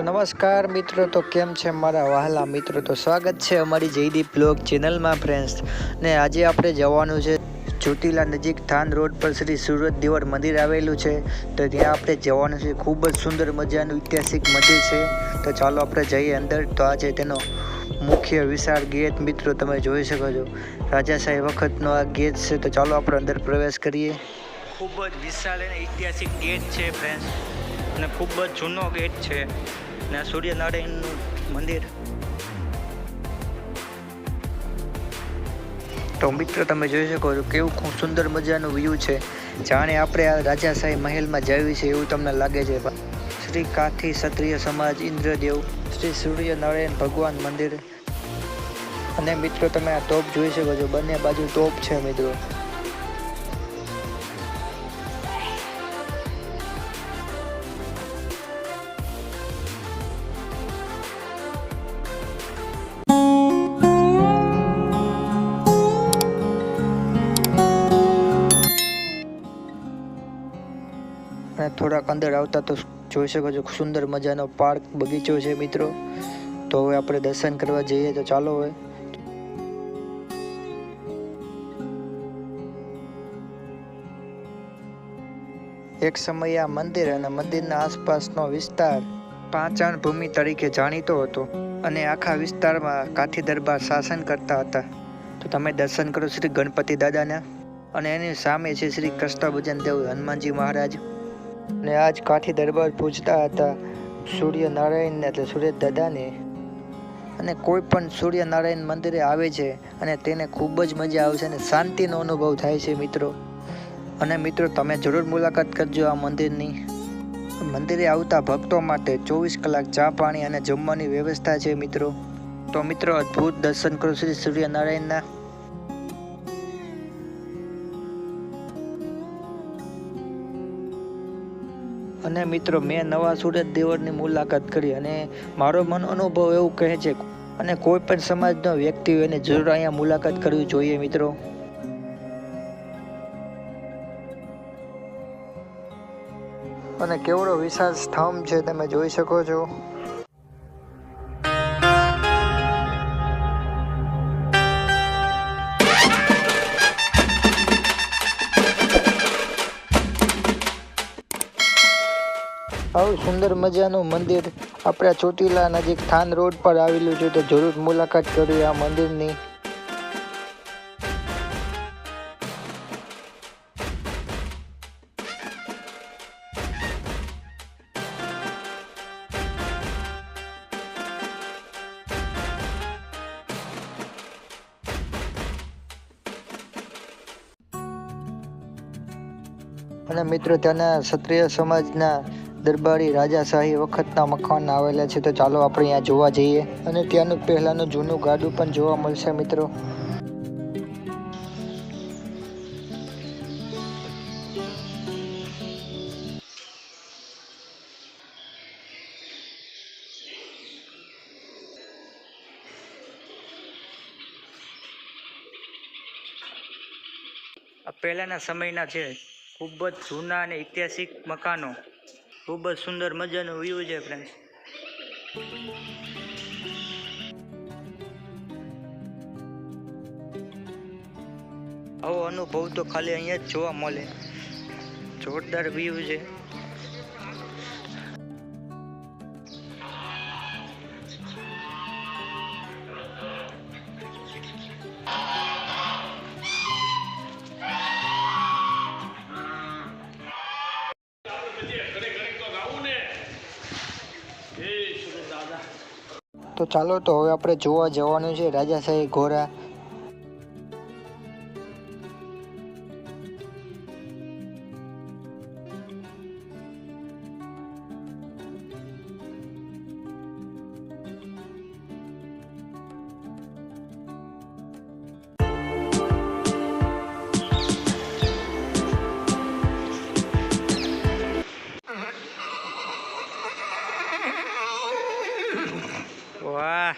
નમસ્કાર મિત્રો, તો કેમ છે મારા વહાલા મિત્રો? તો સ્વાગત છે અમારી જયદીપ બ્લોગ ચેનલમાં ફ્રેન્ડ્સ ને આજે આપણે જવાનું છે ચોટીલા નજીક થાન રોડ પર શ્રી સુરત દેવર મંદિર આવેલું છે. તો ત્યાં આપણે જવાનું છે. ખૂબ જ સુંદર મજાનું ઐતિહાસિક મંદિર છે. તો ચાલો આપણે જઈએ અંદર. તો આજે તેનો મુખ્ય વિશાળ ગેટ મિત્રો તમે જોઈ શકો છો. રાજાશાહી વખતનો આ ગેટ છે. તો ચાલો આપણે અંદર પ્રવેશ કરીએ. ખૂબ જ વિશાળ અને ઐતિહાસિક ગેટ છે ફ્રેન્ડ્સ અને ખૂબ જ જૂનો ગેટ છે ને સૂર્યનારાયણનું મંદિર. તો મિત્રો, તમે જોઈ શકો છો કેવું ખૂબ સુંદર મજાનું વ્યૂ છે. જાણે આપણે આ રાજાશાહી મહેલમાં જાવી છે એવું તમને લાગે છે. શ્રી કાઠી ક્ષત્રિય સમાજ, ઇન્દ્રદેવ, શ્રી સૂર્યનારાયણ ભગવાન મંદિર. અને મિત્રો, તમે આ તોપ જોઈ શકો છો. બંને બાજુ તોપ છે મિત્રો. થોડાક અંદર આવતા તો જોઈ શકો છો સુંદર મજાનો પાર્ક બગીચો છે મિત્રો. તો હવે આપણે દર્શન કરવા જઈએ તો ચાલો હવે. એક સમયે આ મંદિર અને મંદિરના આસપાસનો વિસ્તાર પાંચાણ ભૂમિ તરીકે જાણીતો હતો અને આખા વિસ્તારમાં કાઠી દરબાર શાસન કરતા હતા. તો તમે દર્શન કરો શ્રી ગણપતિ દાદાના. અને એની સામે છે શ્રી કૃષ્ણ દેવ હનુમાનજી મહારાજ. ને આજ કાઠી દરબાર પૂજતા હતા સૂર્યનારાયણને એટલે સૂર્ય દાદાને. અને કોઈ પણ સૂર્યનારાયણ મંદિરે આવે છે અને તેને ખૂબ જ મજા આવશે અને શાંતિનો અનુભવ થાય છે મિત્રો. અને મિત્રો, તમે જરૂર મુલાકાત કરજો આ મંદિરની. મંદિરે આવતા ભક્તો માટે ચોવીસ કલાક ચા પાણી અને જમવાની વ્યવસ્થા છે મિત્રો. તો મિત્રો, અદ્ભુત દર્શન કરો શ્રી સૂર્યનારાયણના. અને મિત્રો, મેં નવા સુરત દેવળની મુલાકાત કરી અને મારો મન અનુભવ એવું કહે છે અને કોઈ પણ સમાજનો વ્યક્તિ એને જરૂર અહીંયા મુલાકાત કરવી જોઈએ, મિત્રો. અને કેવડો વિશાળ સ્તંભ છે, તમે જોઈ શકો છો. આવું સુંદર મજાનું મંદિર આપણા ચોટીલા નજીક થાન રોડ પર આવેલું છે, તો જરૂર મુલાકાત કરવી આ મંદિરની. અને મિત્રો, ત્યાંના ક્ષત્રિય સમાજના દરબારી રાજાશાહી વખતના મકાન આવેલા છે, તો ચાલો આપણે અહીંયા જોવા જઈએ. અને ત્યાંનું પહેલાંનું જૂનું ગાડું પણ જોવા મળશે, મિત્રો. પહેલાંના સમયના છે, ખૂબ જ જૂના અને ઐતિહાસિક મકાનો. ખૂબ જ સુંદર મજાનું વ્યૂ છે ફ્રેન્ડ્સ આવો અનુભવ તો ખાલી અહીંયા જ જોવા મળે. જોરદાર વ્યૂ છે. તો ચાલો તો હવે આપણે જોવા જવાનું છે રાજાશાહી ઘોડા. વાહ.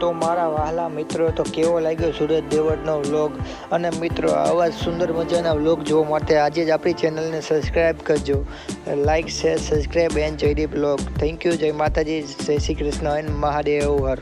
તો મારા વહાલા મિત્રો, તો કેવો લાગ્યો સુરત દેવળનો વ્લોગ? અને મિત્રો, આવા જ સુંદર મજાના વ્લોગ જોવા માટે આજે જ આપણી ચેનલને સબસ્ક્રાઈબ કરજો. Like share subscribe and Jaydeep vlog thank you જય માતાજી. જય શ્રી કૃષ્ણ એન્ડ મહાદેવ. હર.